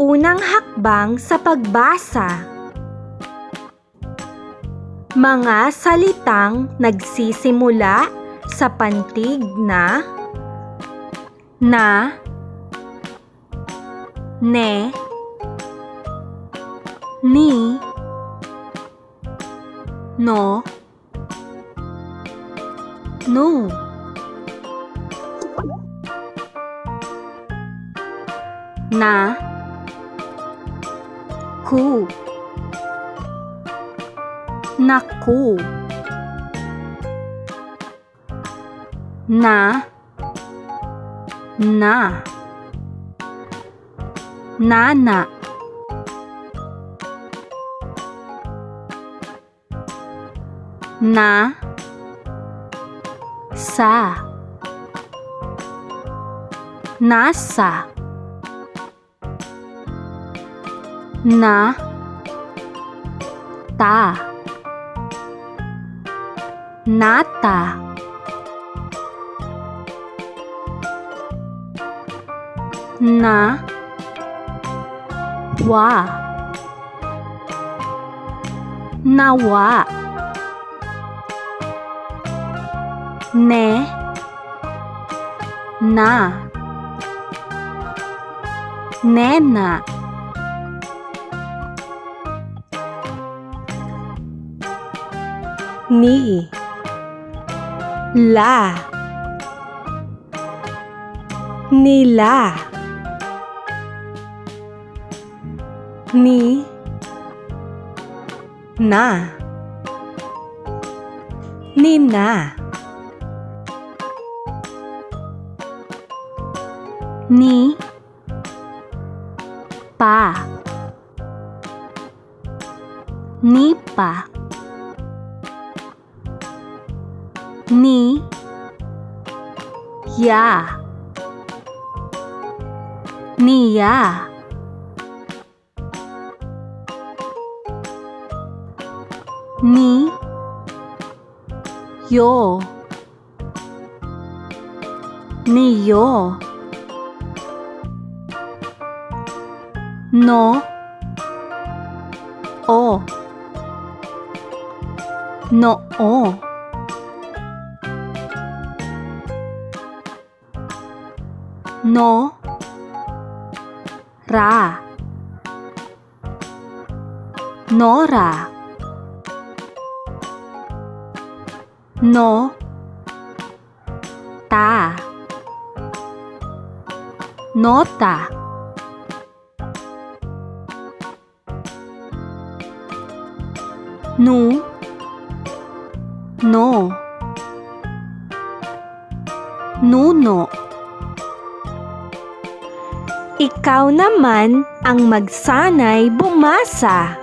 Unang hakbang sa pagbasa. Mga salitang nagsisimula sa pantig na na ne ni no no na ku naku. Na. Na. Nana. Na. Sa. Nasa na? Ta? Nata? Na? Wa? Nawa? Ne? Na? Nena ni. La. Nila ni. Na. Nina ni. Pa. Ni pa にやにやによによのおのお。No. Ra. Nora. No. Ta. Nota. Nu. No. Nuno ikaw naman ang magsanay bumasa.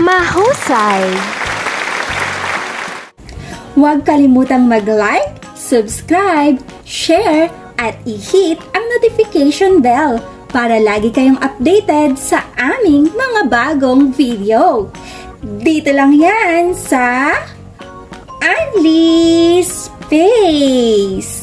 Mahusay! Huwag kalimutang mag-like, subscribe, share, at i-hit ang notification bell para lagi kayong updated sa aming mga bagong video. Dito lang yan sa Unleash Space!